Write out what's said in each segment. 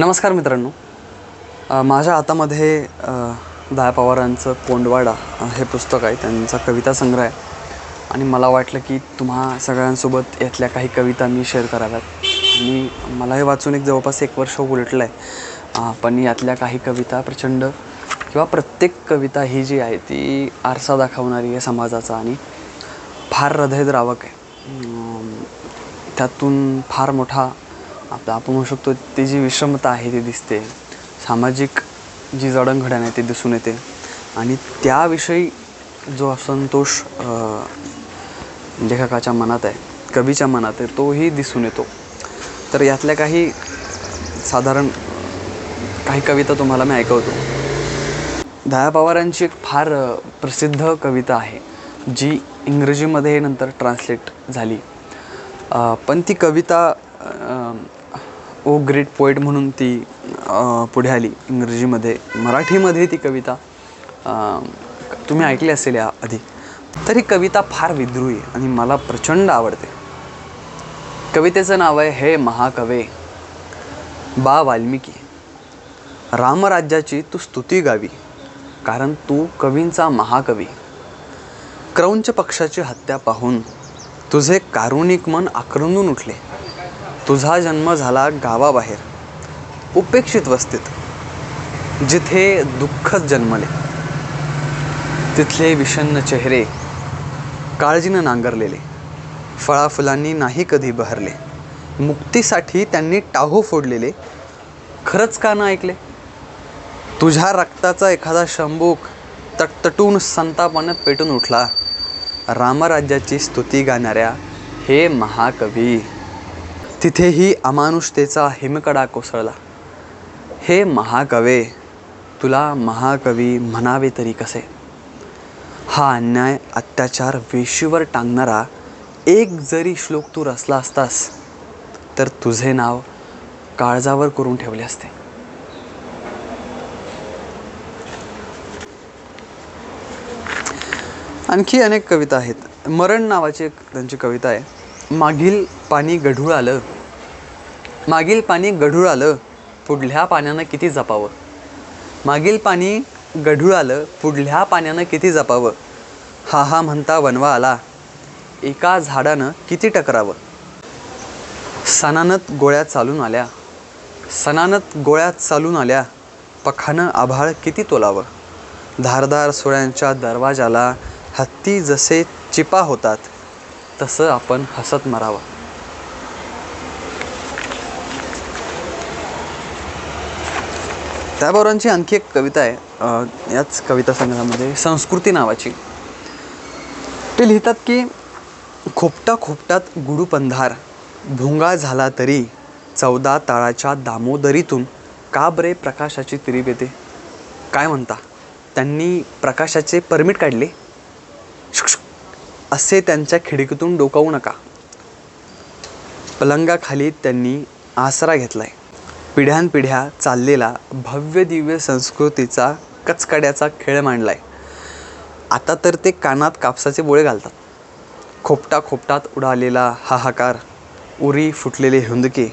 नमस्कार मित्रांनो. माझ्या हातामध्ये अ, दया पवारांचं कोंडवाडा हे पुस्तक आहे त्यांचा कविता संग्रह आहे. आणि मला वाटलं की तुम्हा सगळ्यांसोबत यातल्या काही कविता मी शेअर कराव्यात. आणि मला हे वाचून एक जवळपास एक वर्ष उलटलं आहे पण यातल्या काही कविता प्रचंड किंवा प्रत्येक कविता ही जी आहे ती आरसा दाखवणारी आहे समाजाचा आणि फार हृदयद्रावक आहे. त्यातून फार मोठा आपलं आपण म्हणू शकतो ती जी विषमता आहे ती दिसते. सामाजिक जी जडणघडण आहे ती दिसून येते. आणि त्याविषयी जो असंतोष लेखकाच्या मनात आहे कवीच्या मनात आहे तोही दिसून येतो. तर यातल्या काही साधारण काही कविता तुम्हाला मी ऐकवतो. दया पवारांची एक फार प्रसिद्ध कविता आहे जी इंग्रजीमध्ये नंतर ट्रान्सलेट झाली. पण ती कविता ओ ग्रेट पोएट म्हणून ती पुढे आली इंग्रजीमध्ये. मराठीमध्ये ती कविता तुम्ही ऐकली असेल या आधी तर ही कविता फार विद्रोही आणि मला प्रचंड आवडते. कवितेचं नाव आहे हे महाकवे बा वाल्मिकी. रामराज्याची तू स्तुती गावी कारण तू कवींचा महाकवी. क्रौंच पक्षाची हत्या पाहून तुझे कारुणिक मन आक्रंदून उठले. तुझा जन्म झाला गावाबाहेर उपेक्षित वस्तीत जिथे दुःखच जन्मले. तिथले विषन्न चेहरे काळजीनं नांगरलेले फळाफुलांनी नाही कधी बहरले. मुक्तीसाठी त्यांनी टाहो फोडलेले खरंच का ना ऐकले? तुझ्या रक्ताचा एखादा शंभूक तटतटून संतापानं पेटून उठला. रामराज्याची स्तुती गाणाऱ्या हे महाकवी तिथेही अमानुषतेचा हिमकडा कोसळला. हे महाकवे तुला महाकवी म्हणावे तरी कसे? हा अन्याय अत्याचार वेशीवर टांगणारा एक जरी श्लोक तू रचला असतास तर तुझे नाव काळजावर करून ठेवले असते. आणखी अनेक कविता आहेत. मरण नावाची एक त्यांची कविता आहे. मागील पाणी गढूळ आलं. मागील पाणी गढूळ आलं पुढल्या पाण्यानं किती जपावं? मागील पाणी गढूळ आलं पुढल्या पाण्यानं किती जपावं? हा हा म्हणता वनवा आला. एका झाडानं किती टकरावं? सणानत गोळ्या चालून आल्या. सणानत गोळ्या चालून आल्या. पखानं आभाळ किती तोलावं? धारदार सोळ्यांच्या दरवाजाला हत्ती जसे चिपा होतात तसं आपण हसत मरावं. त्याबरोबरांची आणखी एक कविता आहे. याच कविता संग्रहामध्ये संस्कृती नावाची. ते लिहितात की खोपटा खोपटात गुडूपंधार भोंगा भुंगा झाला तरी चौदा ताळाच्या दामोदरीतून का बरे प्रकाशाची तिरीप येते काय म्हणता? त्यांनी प्रकाशाचे परमिट काढले? असे त्यांच्या खिडकीतून डोकावू नका. पलंगाखाली त्यांनी आसरा घेतलाय. पिढ्यानपिढ्या चाललेला भव्य दिव्य संस्कृतीचा कचकड्याचा खेळ मांडला आहे आता तर ते कानात कापसाचे बोळे घालतात. खोपटा खोपटात उडालेला हाहाकार उरी फुटलेले हुंदके.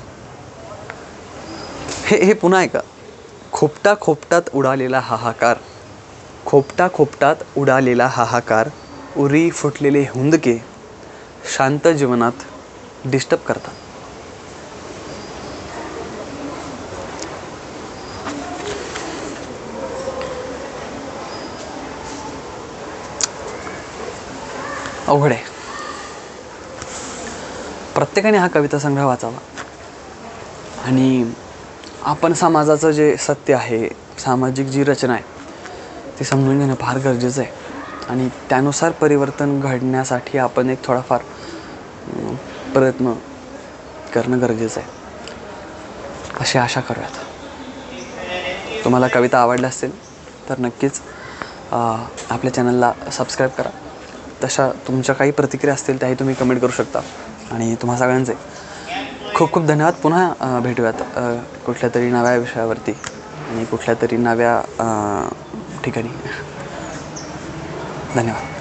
हे हे पुन्हा ऐका. खोपटा खोपटात उडालेला हाहाकार खोपटा खोपटात उडालेला हाहाकार उरी फुटलेले हुंदके शांत जीवनात डिस्टर्ब करतात. अवघड आहे. प्रत्येकाने हा कविता संग्रह वाचावा. आणि आपण समाजाचं जे सत्य आहे सामाजिक जी रचना आहे ती समजून घेणं फार गरजेचं आहे. आणि त्यानुसार परिवर्तन घडण्यासाठी आपण एक थोडाफार प्रयत्न करणं गरजेचं आहे. अशी आशा करूयात. तुम्हाला कविता आवडल्या असतील तर नक्कीच आपल्या चॅनलला सबस्क्राईब करा. तशा तुमच्या काही प्रतिक्रिया असतील त्याही तुम्ही कमेंट करू शकता. आणि तुम्हा सगळ्यांचे खूप खूप धन्यवाद. पुन्हा भेटूयात कुठल्या तरी नव्या विषयावरती आणि कुठल्या तरी नव्या ठिकाणी. धन्यवाद.